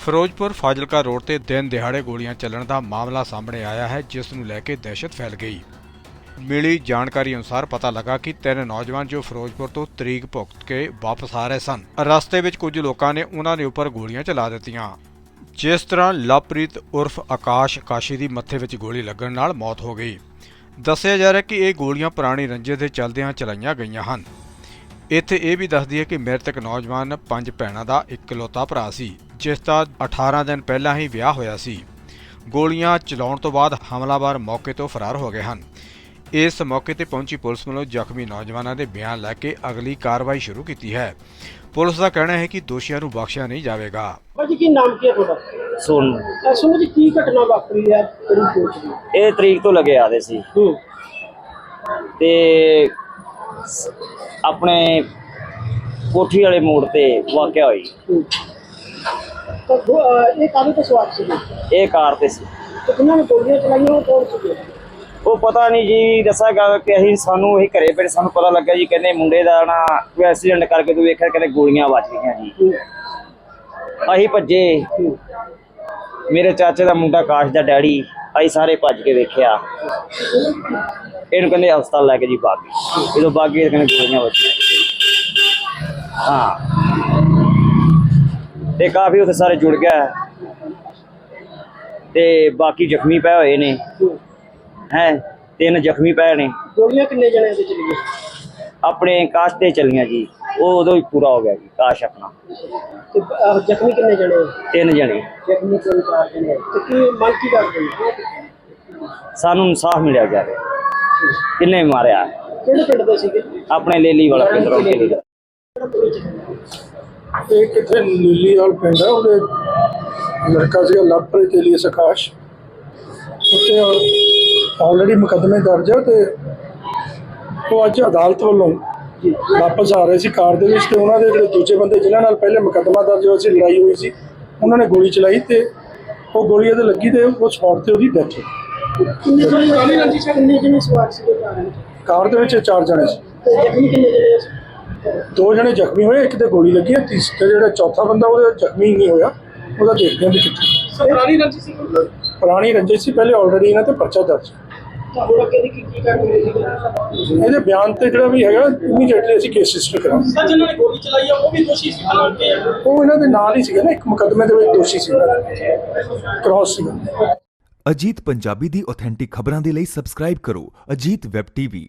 Firozpur Fazilka road ਤੇ ਦਿਨ ਦਿਹਾੜੇ ਗੋਲੀਆਂ ਚੱਲਣ ਦਾ ਮਾਮਲਾ ਸਾਹਮਣੇ ਆਇਆ ਹੈ, ਜਿਸ ਨੂੰ ਲੈ ਕੇ ਦਹਿਸ਼ਤ ਫੈਲ ਗਈ। ਮਿਲੀ ਜਾਣਕਾਰੀ ਅਨੁਸਾਰ ਪਤਾ ਲੱਗਾ ਕਿ ਤਿੰਨ ਨੌਜਵਾਨ ਜੋ ਫਿਰੋਜ਼ਪੁਰ ਤੋਂ ਤਰੀਕ ਭੁਗਤ ਕੇ ਵਾਪਸ ਆ ਰਹੇ ਸਨ। ਰਸਤੇ ਵਿੱਚ ਕੁਝ ਲੋਕਾਂ ਨੇ ਉਹਨਾਂ ਦੇ ਉੱਪਰ ਗੋਲੀਆਂ ਚਲਾ ਦਿੱਤੀਆਂ। ਜਿਸ ਤਰ੍ਹਾਂ ਲਵਪ੍ਰੀਤ ਉਰਫ ਆਕਾਸ਼ ਕਾਸ਼ੀ ਦੀ ਮੱਥੇ ਵਿੱਚ ਗੋਲੀ ਲੱਗਣ ਨਾਲ ਮੌਤ ਹੋ ਗਈ। ਦੱਸਿਆ ਜਾ ਰਿਹਾ ਕਿ ਇਹ ਗੋਲੀਆਂ ਪੁਰਾਣੀ ਰੰਜੇ ਦੇ ਚਲਦਿਆਂ ਚਲਾਈਆਂ ਗਈਆਂ ਹਨ। ਇੱਥੇ ਇਹ ਵੀ ਦੱਸਦੀ ਹੈ ਕਿ ਮ੍ਰਿਤਕ ਨੌਜਵਾਨ ਪੰਜ ਭੈਣਾਂ ਦਾ ਇਕਲੌਤਾ ਭਰਾ ਸੀ। ਜਿਸ ਦਾ 18 ਦਿਨ ਪਹਿਲਾਂ ਹੀ ਵਿਆਹ ਹੋਇਆ ਸੀ। ਗੋਲੀਆਂ ਚਲਾਉਣ ਤੋਂ ਬਾਅਦ ਹਮਲਾਵਰ ਮੌਕੇ ਤੋਂ ਫਰਾਰ ਹੋ ਗਏ ਹਨ। ਇਸ ਮੌਕੇ ਤੇ ਪਹੁੰਚੀ ਪੁਲਿਸ ਵੱਲੋਂ ਜ਼ਖਮੀ ਨੌਜਵਾਨਾਂ ਦੇ ਬਿਆਨ ਲੈ ਕੇ ਅਗਲੀ ਕਾਰਵਾਈ ਸ਼ੁਰੂ ਕੀਤੀ ਹੈ। ਪੁਲਿਸ ਦਾ ਕਹਿਣਾ ਹੈ ਕਿ ਦੋਸ਼ੀਆਂ ਨੂੰ ਬਖਸ਼ਿਆ ਨਹੀਂ ਜਾਵੇਗਾ। ਭਾਜੀ ਕੀ ਨਾਮ ਕੀ ਹੈ ਤੁਹਾਡਾ? ਸੁਣ ਅਸਲ ਵਿੱਚ ਕੀ ਘਟਨਾ ਵਾਪਰੀ ਹੈ? ਕਿਹੜੀ ਕੋਚ ਦੀ ਇਹ ਤਰੀਕ ਤੋਂ ਲੱਗੇ ਆਦੇ ਸੀ। ਤੇ ਆਪਣੇ ਕੋਠੀ ਵਾਲੇ ਮੋੜ ਤੇ ਵਾਕਿਆ ਹੋਈ। ਤਾਂ ਇਹ ਕਾਹਦੇ ਤੋਂ ਸਵਾਰ ਸੀ? ਇਹ ਕਾਰ ਤੇ ਸੀ। ਤੇ ਕਿੰਨਾਂ ਨੇ ਗੋਲੀਆਂ ਚਲਾਈਆਂ ਉਹ ਕੌਣ ਸੀਗੇ? ਉਹ ਪਤਾ ਨਹੀਂ ਜੀ ਦੱਸਾਗਾ ਕਿ ਅਸੀਂ ਸਾਨੂੰ ਇਹ ਘਰੇ ਫਿਰ ਸਾਨੂੰ ਪਤਾ ਲੱਗਾ ਜੀ ਕਹਿੰਦੇ ਮੁੰਡੇ ਦਾ ਨਾ ਕੋਈ ਐਕਸੀਡੈਂਟ ਕਰਕੇ ਤੂੰ ਵੇਖਿਆ ਕਹਿੰਦੇ ਗੋਲੀਆਂ ਵੱਜ ਗਈਆਂ ਜੀ। ਅਸੀਂ ਭੱਜੇ। ਮੇਰੇ ਚਾਚੇ ਦਾ ਮੁੰਡਾ ਕਾਸ਼ ਦਾ ਡੈਡੀ ਅਸੀਂ ਸਾਰੇ ਭੱਜ ਕੇ ਵੇਖਿਆ। ਇਹਨੂੰ ਕਹਿੰਦੇ ਹਸਪਤਾਲ ਲੈ ਕੇ ਜੀ ਬਾਗੀ। ਜਦੋਂ ਬਾਗੀ ਕਹਿੰਦੇ ਗੋਲੀਆਂ ਵੱਜੀਆਂ। ਹਾਂ। ਤੇ ਕਾਫੀ ਉੱਥੇ ਸਾਰੇ ਜੁੜ ਗਿਆ ਤੇ ਬਾਕੀ ਜ਼ਖਮੀ ਪਏ ਹੋਏ ਨੇ। ਹੂੰ। ਤਿੰਨ ਜ਼ਖਮੀ ਪਏ ਨੇ। ਗੋਲੀਆਂ ਕਿੰਨੇ ਜਣੇ ਦੇ ਚਲੀ ਗਏ ਆਪਣੇ ਕਾਸ਼ ਤੇ ਚੱਲੀਆਂ ਜੀ। ਉਹ ਉਦੋਂ ਹੀ ਪੂਰਾ ਹੋ ਗਿਆ ਜੀ ਕਾਸ਼ ਆਪਣਾ। ਤੇ ਜ਼ਖਮੀ ਕਿੰਨੇ ਜਣੇ? ਤਿੰਨ ਜਣੇ। ਜ਼ਖਮੀ ਤਿੰਨ ਚਾਰ ਜਣੇ। ਤੇ ਕੀ ਮੰਗ ਕੀ ਕਰਦੇ ਨੇ? ਸਾਨੂੰ ਇਨਸਾਫ ਮਿਲਿਆ ਜਾਵੇ ਕਿੰਨੇ ਮਾਰਿਆ। ਕਿਹੜੇ ਪਿੰਡ ਦੇ ਸੀਗੇ? ਆਪਣੇ ਲੇਲੀ ਵਾਲਾ ਪਿੰਡ ਰੋਕੇ ਇਹ ਕਿੱਥੇ ਲੀਲੀਵਾਲ ਪਿੰਡ ਹੈ ਉਹਦੇ ਲੜਕਾ ਸੀਗਾ ਲਵਪ੍ਰੀਤ ਏਲੀਅਸ ਆਕਾਸ਼। ਉੱਤੇ ਆਲਰੇਡੀ ਮੁਕੱਦਮੇ ਦਰਜ ਹੈ ਤੇ ਉਹ ਅੱਜ ਅਦਾਲਤ ਵੱਲੋਂ ਵਾਪਸ ਆ ਰਹੇ ਸੀ ਕਾਰ ਦੇ ਵਿੱਚ ਤੇ ਉਹਨਾਂ ਦੇ ਜਿਹੜੇ ਦੂਜੇ ਬੰਦੇ ਜਿਨ੍ਹਾਂ ਨਾਲ ਪਹਿਲੇ ਮੁਕੱਦਮਾ ਦਰਜ ਹੋਇਆ ਸੀ ਲੜਾਈ ਹੋਈ ਸੀ ਉਹਨਾਂ ਨੇ ਗੋਲੀ ਚਲਾਈ ਤੇ ਉਹ ਗੋਲੀ ਇਹਦੇ ਲੱਗੀ ਤੇ ਉਹ ਸਪੌਟ ਤੇ ਉਹਦੀ ਡੈਥ ਹੋ ਗਈ। ਕਾਰ ਦੇ ਵਿੱਚ ਚਾਰ ਜਣੇ ਸੀ ਤੇ ਜ਼ਖਮੀ ਕਿੰਨੇ ਜਣੇ ਸੀ ਦੋ ਜਣੇ ਜ਼ਖਮੀ ਹੋਏ ਇੱਕ ਤੇ ਗੋਲੀ ਲੱਗੀ ਹੈ ਤੀਸਰਾ ਜਿਹੜਾ ਚੌਥਾ ਬੰਦਾ ਉਹਦਾ ਜ਼ਖਮੀ ਨਹੀਂ ਹੋਇਆ ਉਹਦਾ ਦੇਖਦੇ ਹਾਂ ਵੀ ਕਿੱਥੇ। ਸਰਾਰੀ ਰੰਜੀ ਸੀ ਪੁਰਾਣੀ ਰੰਜਿਸ਼ ਸੀ ਪਹਿਲੇ ਆਲਰੇਡੀ ਇਹਨਾਂ ਤੇ ਪਰਚਾ ਦਰਜ ਸੀ ਇਹਦੇ ਬਿਆਨ ਤੇ ਜਿਹੜਾ ਵੀ ਹੈਗਾ ਇਮੀਡੀਏਟਲੀ ਅਸੀਂ ਕੇਸ ਰਜਿਸਟਰ ਕਰਾਂਗੇ। ਸਰ ਜਿਹਨਾਂ ਨੇ ਗੋਲੀ ਚਲਾਈ ਆ ਉਹ ਵੀ ਦੋਸ਼ੀ ਸੀ ਹਾਲਾਂ ਕਿ ਉਹ ਇਹਨਾਂ ਦੇ ਨਾਲ ਹੀ ਸੀਗਾ ਨਾ ਇੱਕ ਮੁਕੱਦਮੇ ਦੇ ਵਿੱਚ ਦੋਸ਼ੀ ਸੀ ਕ੍ਰਾਸ ਸੀਗਾ। ਅਜੀਤ ਪੰਜਾਬੀ ਦੀ ਆਥੈਂਟਿਕ ਖਬਰਾਂ ਦੇ ਲਈ ਸਬਸਕ੍ਰਾਈਬ ਕਰੋ ਅਜੀਤ ਵੈਬ ਟੀਵੀ